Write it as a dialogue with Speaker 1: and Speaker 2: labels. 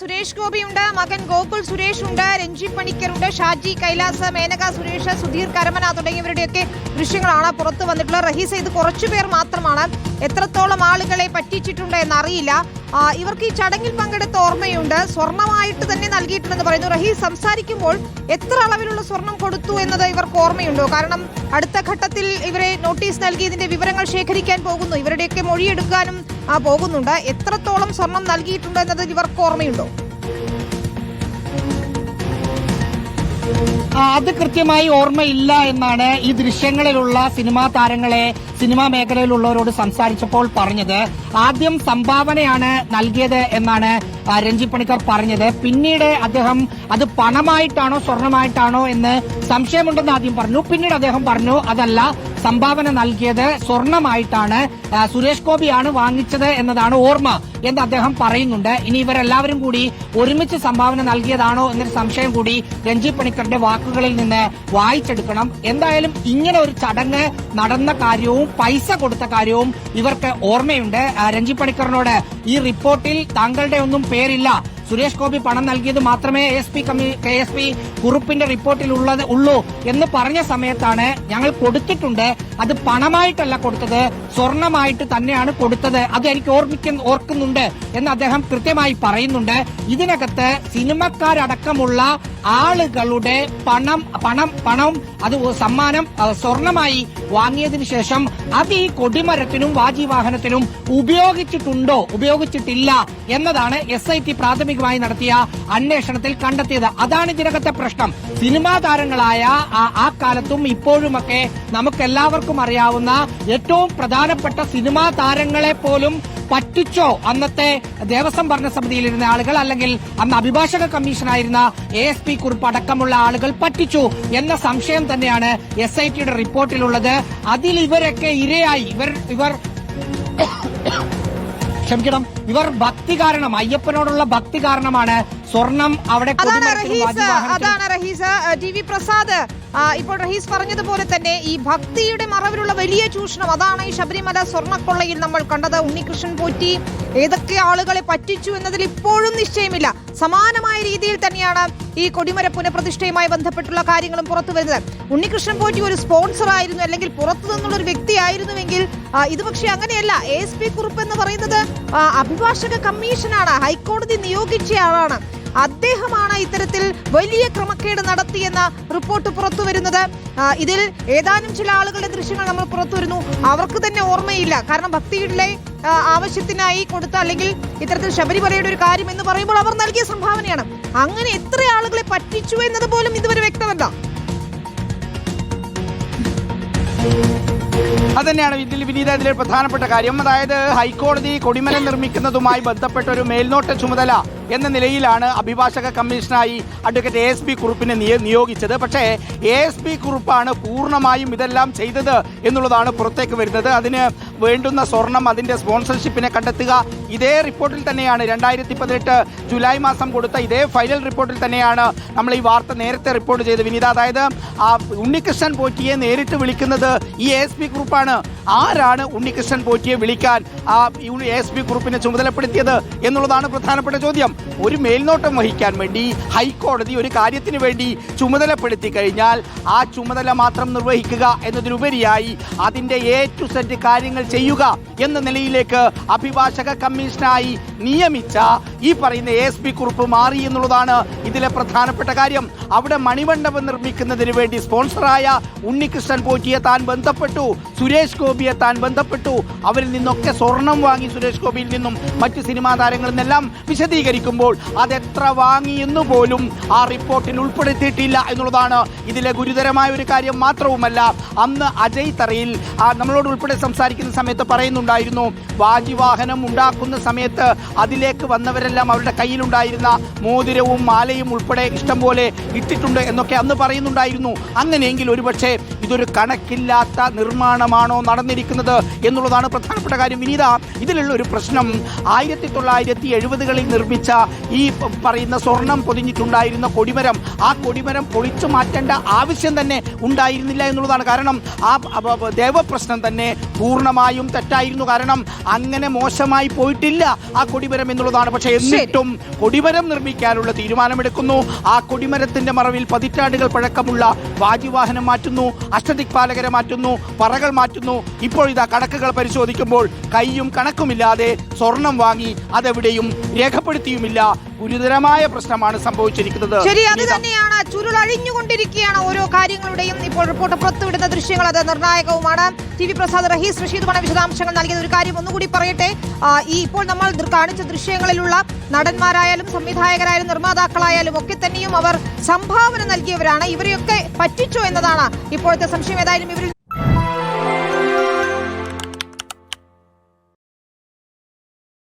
Speaker 1: സുരേഷ് ഗോപിയുണ്ട് മകൻ ഗോകുൽ സുരേഷ് ഉണ്ട് രഞ്ജി പണിക്കറുണ്ട് ഷാജി കൈലാസ് മേനക സുരേഷ് സുധീർ കരമന തുടങ്ങിയവരുടെയൊക്കെ ദൃശ്യങ്ങളാണ് പുറത്തു വന്നിട്ടുള്ളത്. റഹീസ് ഇത് കുറച്ചു പേർ മാത്രമാണ്. എത്രത്തോളം ആളുകളെ പറ്റിച്ചിട്ടുണ്ട് എന്നറിയില്ല. ഇവർക്ക് ഈ ചടങ്ങിൽ പങ്കെടുത്ത ഓർമ്മയുണ്ട്. സ്വർണമായിട്ട് തന്നെ നൽകിയിട്ടുണ്ടെന്ന് പറയുന്നു. റഹീസ് സംസാരിക്കുമ്പോൾ എത്ര അളവിലുള്ള സ്വർണം കൊടുത്തു എന്നത് ഇവർക്ക് ഓർമ്മയുണ്ടോ? കാരണം അടുത്ത ഘട്ടത്തിൽ ഇവരെ നോട്ടീസ് നൽകി ഇതിന്റെ വിവരങ്ങൾ ശേഖരിക്കാൻ പോകുന്നു. ഇവരുടെയൊക്കെ മൊഴിയെടുക്കാനും ആ, പോകുന്നുണ്ട്. എത്രത്തോളം സ്വർണം നൽകിയിട്ടുണ്ട് എന്നത് ഇവർക്ക് ഓർമ്മയുണ്ടോ?
Speaker 2: അത് കൃത്യമായി ഓർമ്മയില്ല എന്നാണ് ഈ ദൃശ്യങ്ങളിലുള്ള സിനിമാ താരങ്ങളെ സിനിമാ മേഖലയിലുള്ളവരോട് സംസാരിച്ചപ്പോൾ പറഞ്ഞത്. ആദ്യം സംഭാവനയാണ് നൽകിയത് എന്നാണ് രഞ്ജി പണിക്കർ പറഞ്ഞത്. പിന്നീട് അദ്ദേഹം അത് പണമായിട്ടാണോ സ്വർണമായിട്ടാണോ എന്ന് സംശയമുണ്ടെന്ന് ആദ്യം പറഞ്ഞു. പിന്നീട് അദ്ദേഹം പറഞ്ഞു അതല്ല സംഭാവന നൽകിയത് സ്വർണമായിട്ടാണ് സുരേഷ് ഗോപിയാണ് വാങ്ങിച്ചത് എന്നതാണ് ഓർമ്മ എന്ന് അദ്ദേഹം പറയുന്നുണ്ട്. ഇനി ഇവരെല്ലാവരും കൂടി ഒരുമിച്ച് സംഭാവന നൽകിയതാണോ എന്നൊരു സംശയം കൂടി രഞ്ജി പണിക്കറിന്റെ വാക്കുകളിൽ നിന്ന് വായിച്ചെടുക്കണം. എന്തായാലും ഇങ്ങനെ ഒരു ചടങ്ങ് നടന്ന കാര്യവും പൈസ കൊടുത്ത കാര്യവും ഇവർക്ക് ഓർമ്മയുണ്ട്. രഞ്ജി പണിക്കറിനോട് ഈ റിപ്പോർട്ടിൽ താങ്കളുടെ ഒന്നും പേരില്ല. സുരേഷ് ഗോപി പണം നൽകിയത് മാത്രമേ S P K S P കുറിപ്പിന്റെ റിപ്പോർട്ടിൽ ഉള്ളത് ഉള്ളൂ എന്ന് പറഞ്ഞ സമയത്താണ് ഞങ്ങൾ കൊടുത്തിട്ടുണ്ട്. അത് പണമായിട്ടല്ല കൊടുത്തത്. സ്വർണമായിട്ട് തന്നെയാണ് കൊടുത്തത്. അത് എനിക്ക് ഓർമ്മിക്കുന്ന ഓർക്കുന്നുണ്ട് എന്ന് അദ്ദേഹം കൃത്യമായി പറയുന്നുണ്ട്. ഇതിനകത്ത് സിനിമക്കാരടക്കമുള്ള ആളുകളുടെ പണം പണം പണം അത് സമ്മാനം സ്വർണമായി വാങ്ങിയതിനു ശേഷം അത് ഈ കൊടിമരത്തിനും വാജിവാഹനത്തിനും ഉപയോഗിച്ചിട്ടുണ്ടോ? ഉപയോഗിച്ചിട്ടില്ല എന്നതാണ് എസ് ഐ ടി പ്രാഥമികമായി നടത്തിയ അന്വേഷണത്തിൽ കണ്ടെത്തിയത്. അതാണ് ഇതിനകത്തെ പ്രശ്നം. സിനിമാ താരങ്ങളായ ആ- കാലത്തും ഇപ്പോഴുമൊക്കെ നമുക്കെല്ലാവർക്കും അറിയാവുന്ന ഏറ്റവും പ്രധാനപ്പെട്ട സിനിമാ താരങ്ങളെ പോലും പറ്റിച്ചോ? അന്നത്തെ ദേവസ്വം ഭരണ സമിതിയിലിരുന്ന ആളുകൾ അല്ലെങ്കിൽ അന്ന് അഭിഭാഷക കമ്മീഷനായിരുന്ന എ എസ് പി കുറിപ്പ് അടക്കമുള്ള ആളുകൾ പറ്റിച്ചു എന്ന സംശയം തന്നെയാണ് എസ് ഐ ടിയുടെ റിപ്പോർട്ടിലുള്ളത്. അതിൽ ഇവരൊക്കെ ഇരയായി. ഇവർ ഇവർ ക്ഷമിക്കണം. ഇവർ ഭക്തി കാരണം അയ്യപ്പനോടുള്ള ഭക്തി കാരണമാണ് സ്വർണം അവിടെ
Speaker 1: അതാണ് റഹീസ് അതാണ് റഹീസ്. ടി വി പ്രസാദ് ഇപ്പോൾ റഹീസ് പറഞ്ഞതുപോലെ തന്നെ ഈ ഭക്തിയുടെ മറവിലുള്ള വലിയ ചൂഷണം അതാണ് ഈ ശബരിമല സ്വർണക്കൊള്ളയിൽ നമ്മൾ കണ്ടത്. ഉണ്ണികൃഷ്ണൻ പോറ്റി ഏതൊക്കെ ആളുകളെ പറ്റിച്ചു എന്നതിൽ ഇപ്പോഴും നിശ്ചയമില്ല. സമാനമായ രീതിയിൽ തന്നെയാണ് ഈ കൊടിമര പുനഃപ്രതിഷ്ഠയുമായി ബന്ധപ്പെട്ടുള്ള കാര്യങ്ങളും പുറത്തു വരുന്നത്. ഉണ്ണികൃഷ്ണൻ പോറ്റി ഒരു സ്പോൺസർ ആയിരുന്നു അല്ലെങ്കിൽ പുറത്തു നിന്നുള്ള ഒരു വ്യക്തിയായിരുന്നുവെങ്കിൽ ഇത് പക്ഷേ അങ്ങനെയല്ല. എ എസ് പി കുറിപ്പ് എന്ന് പറയുന്നത് അഭിഭാഷക കമ്മീഷനാണ്. ഹൈക്കോടതി നിയോഗിച്ച ആളാണ് അദ്ദേഹമാണ് ഇത്തരത്തിൽ വലിയ ക്രമക്കേട് നടത്തിയെന്ന റിപ്പോർട്ട് പുറത്തു വരുന്നത് ഇതിൽ ഏതാനും ചില ആളുകളുടെ ദൃശ്യങ്ങൾ നമ്മൾ പുറത്തു വരുന്നു അവർക്ക് തന്നെ ഓർമ്മയില്ല. കാരണം ഭക്തിയുടെ ആവശ്യത്തിനായി കൊടുത്ത അല്ലെങ്കിൽ ഇത്തരത്തിൽ ശബരിമലയുടെ ഒരു കാര്യം എന്ന് പറയുമ്പോൾ അവർ നൽകിയ സംഭാവനയാണ്. അങ്ങനെ എത്ര ആളുകളെ പറ്റിച്ചു എന്നത് പോലും ഇതുവരെ വ്യക്തമല്ല.
Speaker 3: അതന്നെയാണ് ഇതിൽ വിനീത ഇതിലെ പ്രധാനപ്പെട്ട കാര്യം. അതായത് ഹൈക്കോടതി കൊടിമരം നിർമ്മിക്കുന്നതുമായി ബന്ധപ്പെട്ട ഒരു മേൽനോട്ട ചുമതല എന്ന നിലയിലാണ് അഭിഭാഷക കമ്മീഷനായി അഡ്വക്കേറ്റ് എ എസ് പി കുറുപ്പിനെ നിയ- നിയോഗിച്ചത്. പക്ഷേ എ എസ് പി കുറുപ്പാണ് പൂർണമായും ഇതെല്ലാം ചെയ്തത് എന്നുള്ളതാണ് പുറത്തേക്ക് വരുന്നത്. അതിന് വേണ്ടുന്ന സ്വർണം അതിന്റെ സ്പോൺസർഷിപ്പിനെ കണ്ടെത്തുക ഇതേ റിപ്പോർട്ടിൽ തന്നെയാണ് രണ്ടായിരത്തി പതിനെട്ട് ജൂലൈ മാസം കൊടുത്ത ഇതേ ഫൈനൽ റിപ്പോർട്ടിൽ തന്നെയാണ് നമ്മൾ ഈ വാർത്ത നേരത്തെ റിപ്പോർട്ട് ചെയ്ത് വിനീത അതായത് ആ ഉണ്ണികൃഷ്ണൻ പോറ്റിയെ നേരിട്ട് വിളിക്കുന്നത് ഈ എസ് പി കുറുപ്പാണ്. ആരാണ് ഉണ്ണികൃഷ്ണൻ പോറ്റിയെ വിളിക്കാൻ ആ എസ് പി കുറുപ്പിനെ ചുമതലപ്പെടുത്തിയത് എന്നുള്ളതാണ് പ്രധാനപ്പെട്ട ചോദ്യം. ഒരു മേൽനോട്ടം വഹിക്കാൻ വേണ്ടി ഹൈക്കോടതി ഒരു കാര്യത്തിന് വേണ്ടി ചുമതലപ്പെടുത്തി കഴിഞ്ഞാൽ ആ ചുമതല മാത്രം നിർവഹിക്കുക എന്നതിലുപരിയായി അതിന്റെ എ ടു സെറ്റ് കാര്യങ്ങൾ ചെയ്യുക എന്ന നിലയിലേക്ക് അഭിഭാഷക കമ്മീഷനായി നിയമിച്ച ഈ പറയുന്ന എസ് പി കുറിപ്പ് മാറി എന്നുള്ളതാണ് ഇതിലെ പ്രധാനപ്പെട്ട കാര്യം. അവിടെ മണിമണ്ഡപം നിർമ്മിക്കുന്നതിന് വേണ്ടി സ്പോൺസറായ ഉണ്ണികൃഷ്ണൻ പോറ്റിയെ താൻ ബന്ധപ്പെട്ടു. സുരേഷ് ഗോപിയെ താൻ ബന്ധപ്പെട്ടു. അവരിൽ നിന്നൊക്കെ സ്വർണം വാങ്ങി സുരേഷ് ഗോപിയിൽ നിന്നും മറ്റ് സിനിമാ താരങ്ങളിൽ നിന്നെല്ലാം വിശദീകരിക്കുമ്പോൾ അതെത്ര വാങ്ങി എന്ന് പോലും ആ റിപ്പോർട്ടിൽ ഉൾപ്പെടുത്തിയിട്ടില്ല എന്നുള്ളതാണ് ഇതിലെ ഗുരുതരമായ ഒരു കാര്യം മാത്രവുമല്ല. അന്ന് അജയ് തറയിൽ നമ്മളോട് ഉൾപ്പെടെ സംസാരിക്കുന്ന സമയത്ത് പറയുന്നുണ്ടായിരുന്നു വാജിവാഹനം ഉണ്ടാക്കുന്ന സമയത്ത് അതിലേക്ക് വന്നവരെല്ലാം അവരുടെ കയ്യിലുണ്ടായിരുന്ന മോതിരവും മാലയും ഉൾപ്പെടെ ഇഷ്ടം പോലെ ഇട്ടിട്ടുണ്ട് എന്നൊക്കെ അന്ന് പറയുന്നുണ്ടായിരുന്നു. അങ്ങനെയെങ്കിൽ ഒരുപക്ഷെ ഇതൊരു കണക്കില്ലാത്ത നിർമ്മാണമാണോ നടന്നിരിക്കുന്നത് എന്നുള്ളതാണ് പ്രധാനപ്പെട്ട കാര്യം. വിനീത ഇതിലുള്ള ഒരു പ്രശ്നം ആയിരത്തി തൊള്ളായിരത്തി എഴുപതുകളിൽ നിർമ്മിച്ച ഈ പറയുന്ന സ്വർണം പൊതിഞ്ഞിട്ടുണ്ടായിരുന്ന കൊടിമരം ആ കൊടിമരം പൊളിച്ചു മാറ്റേണ്ട ആവശ്യം തന്നെ ഉണ്ടായിരുന്നില്ല എന്നുള്ളതാണ്. കാരണം ആ ദേവപ്രശ്നം തന്നെ പൂർണമായും തെറ്റായിരുന്നു. കാരണം അങ്ങനെ മോശമായി പോയിട്ടില്ല ആ കൊടിമരം എന്നുള്ളതാണ്. പക്ഷേ എന്നിട്ടും കൊടിമരം നിർമ്മിക്കാനുള്ള തീരുമാനമെടുക്കുന്നു. ആ കൊടിമരത്തിന്റെ മറവിൽ പതിറ്റാണ്ടുകൾ പഴക്കമുള്ള വാജിവാഹനം മാറ്റുന്നു അഷ്ടദിക്പാലകരെ മാറ്റുന്നു പറകൾ മാറ്റുന്നു. ഇപ്പോൾ ഇതാ കണക്കുകൾ പരിശോധിക്കുമ്പോൾ കൈയും കണക്കുമില്ലാതെ സ്വർണം വാങ്ങി അതെവിടെയും രേഖപ്പെടുത്തിയുമില്ല. ഗുരുതരമായ പ്രശ്നമാണ് സംഭവിച്ചിരിക്കുന്നത്.
Speaker 1: ശരി അത് തന്നെയാണ്. ചുരുളഴിഞ്ഞുകൊണ്ടിരിക്കുകയാണ് ഓരോ കാര്യങ്ങളുടെയും. ഇപ്പോൾ റിപ്പോർട്ട് പുറത്തുവിടുന്ന ദൃശ്യങ്ങൾ അത് നിർണായകവുമാണ്. ടി വി പ്രസാദ് റഹീസ് റഷീദുമാണ് വിശദാംശങ്ങൾ നൽകിയത് ഒരു കാര്യം ഒന്നുകൂടി പറയട്ടെ. ഈ ഇപ്പോൾ നമ്മൾ കാണിച്ച ദൃശ്യങ്ങളിലുള്ള നടന്മാരായാലും സംവിധായകരായാലും നിർമ്മാതാക്കളായാലും ഒക്കെ തന്നെയും അവർ സംഭാവന നൽകിയവരാണ്. ഇവരെയൊക്കെ പറ്റിച്ചോ എന്നതാണ് ഇപ്പോഴത്തെ സംശയം. ഏതായാലും ഇവരിൽ